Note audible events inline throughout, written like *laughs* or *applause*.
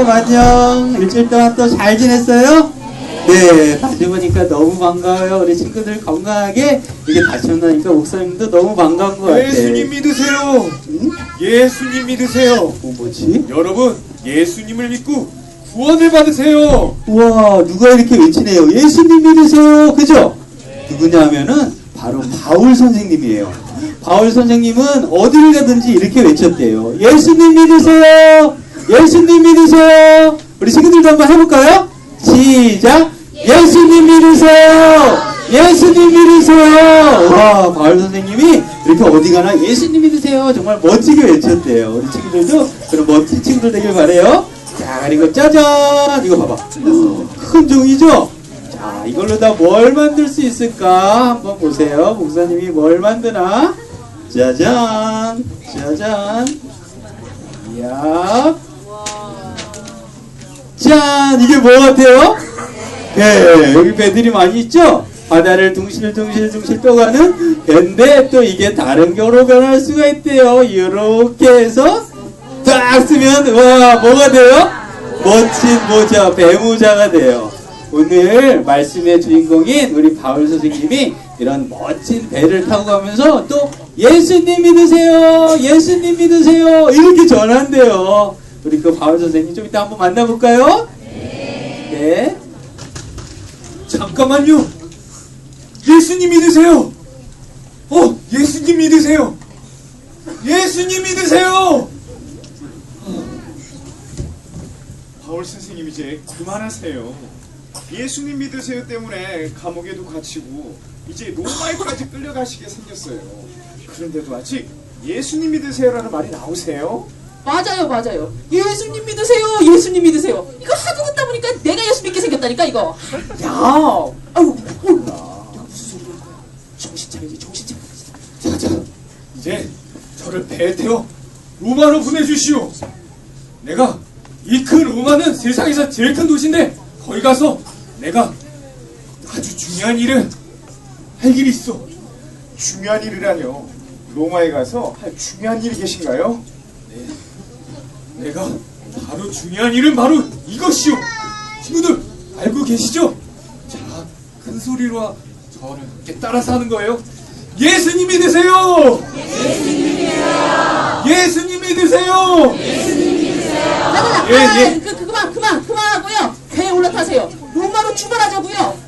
여러분 안녕. 일주일 동안 또 잘 지냈어요? 네, 다시 보니까 너무 반가워요. 우리 친구들 건강하게 이게 다시 만나니까 목사님도 너무 반가운 것 같아요. 예수님 믿으세요. 응? 예수님 믿으세요. 어, 뭐지? 여러분, 예수님을 믿고 구원을 받으세요. 우와, 누가 이렇게 외치네요. 예수님 믿으세요. 그죠? 누구냐면은 바로 바울 선생님이에요. 바울 선생님은 어디를 가든지 이렇게 외쳤대요. 예수님 믿으세요. 예수님 믿으세요. 우리 친구들도 한번 해볼까요? 시작. 예수님 믿으세요. 예수님 믿으세요. 와, 바울 선생님이 이렇게 어디 가나 예수님 믿으세요. 정말 멋지게 외쳤대요. 우리 친구들도 그런 멋진 친구들 되길 바래요. 자, 그리고 짜잔! 이거 봐봐. 큰 종이죠? 자, 이걸로 다 뭘 만들 수 있을까? 한번 보세요. 목사님이 뭘 만드나? 짜잔! 짜잔! 이야! 짠! 이게 뭐 같아요? 배. 여기 배들이 많이 있죠? 바다를 둥실둥실둥실 떠가는 배인데 또 이게 다른 경우로 변할 수가 있대요. 이렇게 해서 딱 쓰면 와 뭐가 돼요? 멋진 모자 배모자가 돼요. 오늘 말씀의 주인공인 우리 바울 선생님이 이런 멋진 배를 타고 가면서 또 예수님 믿으세요, 예수님 믿으세요 이렇게 전한대요. 우리 그 바울 선생님 좀 이따 한번 만나볼까요? 네. 잠깐만요. 예수님 믿으세요. 어, 예수님 믿으세요. 예수님 믿으세요. 바울 선생님 이제 그만하세요. 예수님 믿으세요 때문에 감옥에도 갇히고 이제 로마에까지 끌려가시게 생겼어요. 그런데도 아직 예수님 믿으세요라는 말이 나오세요? 맞아요, 맞아요. 예수님 믿으세요, 예수님 믿으세요. 이거 하도 듣다 보니까 내가 예수 믿게 생겼다니까 이거. 야, 아유, 어, 내가 무슨 소리 하는 거야? 정신 차려야지, 정신 차려. 자 자, 이제 저를 배에 태워 로마로 보내주시오. 내가 이 큰 로마는 세상에서 제일 큰 도시인데 거기 가서 내가 아주 중요한 일을 할 일이 있어. 중요한 일이라뇨. 로마에 가서 할 중요한 일이 계신가요? 네. 내가 바로 중요한 일은 바로 이것이오. 친구들 알고 계시죠? 자, 큰 소리로 저를 함께 따라서 하는 거예요. 예수님 믿으세요. 예수님 믿으세요. 나나, 예, 아, 예. 그, 그, 그만, 그만, 그만하고요. 배에 올라타세요. 로마로 출발하자고요.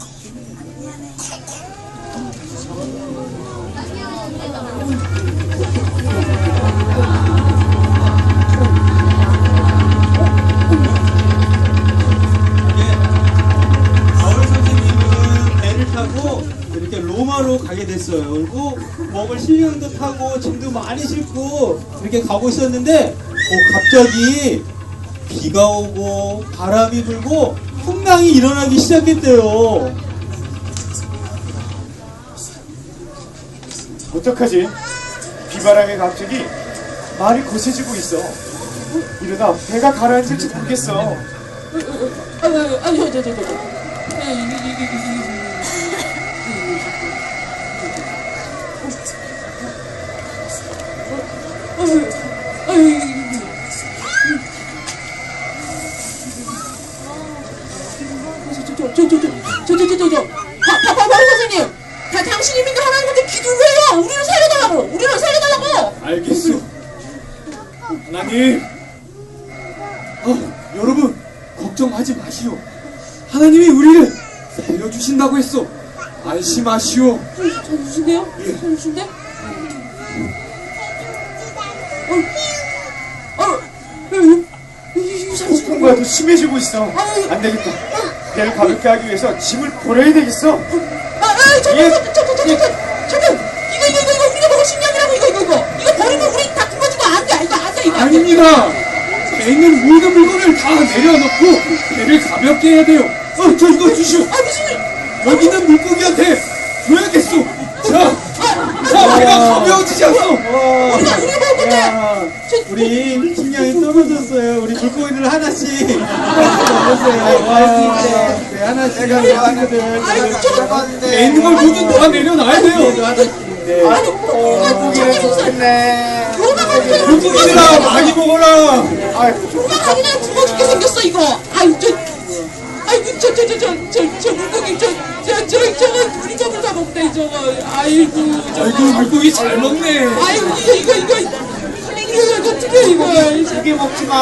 먹을 식량도 타고 짐도 많이 싣고 이렇게 가고 있었는데 어, 갑자기 비가 오고 바람이 불고 풍랑이 일어나기 시작했대요. 어떡하지? 비바람에 갑자기 말이 거세지고 있어. 이러다 배가 가라앉을지 모르겠어. 아유, 아유, 아유, 저, 저, 저, 저. 예, 이, 이, 이, 이, 이, 이. 아유, 아유, 이, 이, 이. 저, 저, 저, 저, 저, 저, 저, 저, 저, 저, 저. 바, 바, 바, 바로 선생님. 다 당신이 믿는 하나님 한테 기도를 해요. 우리를 살려달라고. 우리를 살려달라고. 알겠어. 하나님. 어, 여러분, 걱정하지 마시오. 하나님이 우리를 살려주신다고 했어. 안심하시오. 살려주신대요? 예. 살려주신대? 어, 어, 이 살려주신대? 폭풍과 더 심해지고 있어. 안 되겠다. 배를 가볍게 하기 위해서 짐을 버려야 되겠어. 아, 아, 잠깐, 예. 잠깐, 잠깐, 잠깐, 잠깐. 이거, 이거, 이거, 이거, 우리가 먹을 식량이라고, 이거, 이거, 이거. 이거 버리면 우리 다 굶어지고 안 돼, 이거 안 돼, 이거 안 돼. 아닙니다. 배에 있는 모든 물건을 다 내려놓고 배를 가볍게 해야 돼요. 어, 저 이거 주시오. 아, 무슨, 여기 있는 물고기한테 줘야겠어. 우리가 우리 보고 그때 우리 신경이 떨어졌어요. 우리 불고기들 하나씩 *laughs* 네, 먹었어요. 네, 하나씩 있는 걸 모두 다 내려놔야 돼요. 네. 아니 불고기가 네, 불고기들아 많이 먹어라. 교가 가니까 죽어 죽게 생겼어 이거. 아유 저 저 저 저 저 저 저 물고기 저 저 저 저거 우리 저거 다 먹네 저거 아이고 저 아이고 물고기 잘 먹네. 아이고 이거 이거 이거 이거 이거 어떻게 이거 고기 먹지 마.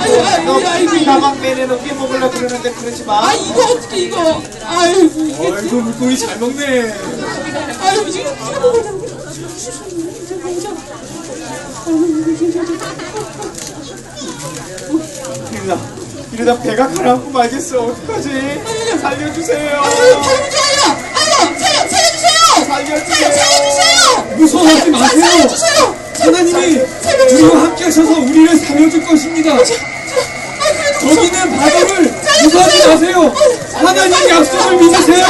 아이고 너 아이고 아이고 나만 내려놓게 먹으려고 그러는데 그러지 마. 아 이거 어떻게 이거 아이고 이게 아이고 물고기 잘 먹네. 아이고 지금 이거 먹으려고 이러다, 이러다 배가 가라앉고 말겠어. 어떡하지? 살려주세요. 아유 살려 살려주세요 살려주세요. 살려주세요 무서워하지 마세요. 살려주세요 하나님이 우리와 함께 하셔서 우리를 살려줄 것입니다. 저기는 바다를 무서워하지 마세요. 하나님 약속을 믿으세요.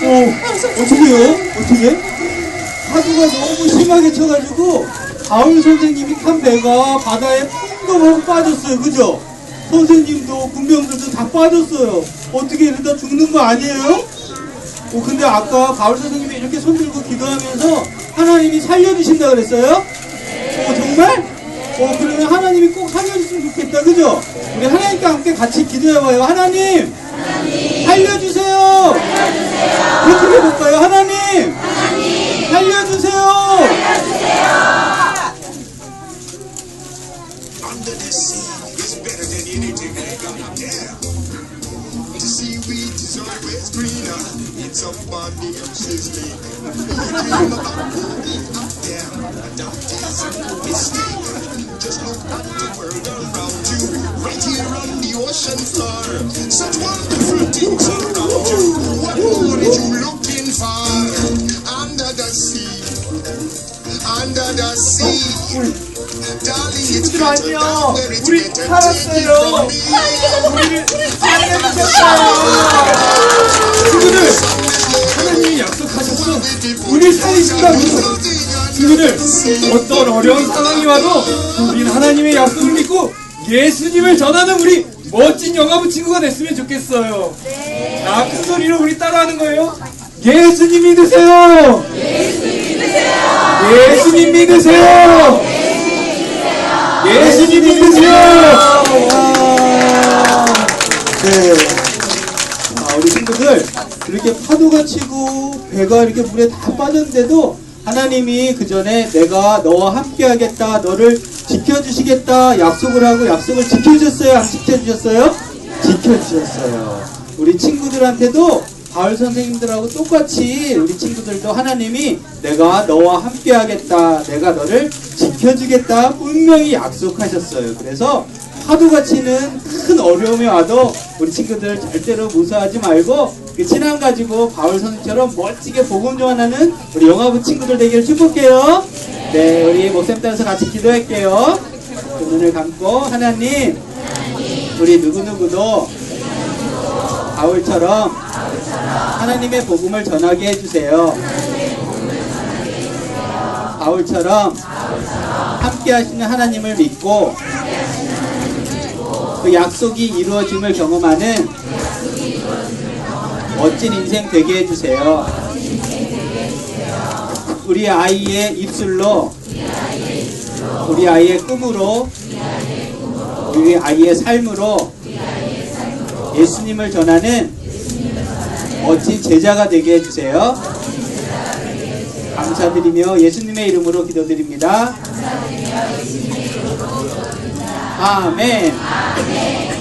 어, 어떻게요? 어떻게? 파도가 너무 심하게 쳐가지고 바울 선생님이 탄 배가 바다에 풍덩하고 빠졌어요. 그죠? 선생님도 군병들도 다 빠졌어요. 어떻게 이러다 죽는 거 아니에요? 어, 근데 아까 바울 선생님이 이렇게 손 들고 기도하면서 하나님이 살려주신다 그랬어요? 어, 정말? 어, 그러면 하나님이 꼭 살려주시면 좋겠다. 그죠? 우리 하나님께 함께 같이 기도해봐요. 하나님! 살려주세요! 어떻게 해볼까요? 하나님! 살려주세요! The better than anything I got. Yeah. The seaweed is always greener. It's up on the. You dream about going up there. That is mistake. Just look at the world around you. Right here on the ocean floor. Such wonderful things around you. What more are you looking for? Under the sea. Under the sea. It's 우리 살았어요. 우리를 살려주셨어요. 친구들, 하나님이 약속하셨어. 우리 살리신다고. 친구들, 어떤 어려운 상황이 와도 우린 하나님의 약속을 믿고 예수님을 전하는 우리 멋진 영화부 친구가 됐으면 좋겠어요. 자, 큰 소리로 우리 따라하는 거예요. 예수님 믿으세요. 예수님 믿으세요. 예수님 믿으세요. 네. 아, 우리 친구들, 이렇게 파도가 치고 배가 이렇게 물에 다 빠졌는데도 하나님이 그 전에 내가 너와 함께 하겠다, 너를 지켜주시겠다 약속을 하고 약속을 지켜주셨어요? 안 지켜주셨어요? 지켜주셨어요. 우리 친구들한테도 바울 선생님들하고 똑같이 우리 친구들도 하나님이 내가 너와 함께 하겠다, 내가 너를 지켜주겠다 분명히 약속하셨어요. 그래서 파도가 치는 큰 어려움이 와도 우리 친구들 절대로 무서워하지 말고 그 신앙 가지고 바울 선생처럼 멋지게 복음 전하는 우리 영화부 친구들 되기를 축복해요. 네, 우리 목사님 따라서 같이 기도할게요. 그 눈을 감고 하나님, 우리 누구누구도 바울처럼 하나님의 복음을 전하게 해주세요. 바울처럼 함께 하시는 하나님을 믿고 그 약속이 이루어짐을 경험하는 멋진 인생 되게 해주세요. 우리 아이의 입술로, 우리 아이의 꿈으로, 우리 아이의 삶으로 예수님을 전하는 멋진 제자가 되게 해주세요. 감사드리며 예수님의 이름으로 기도드립니다. 아멘. 나의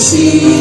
心。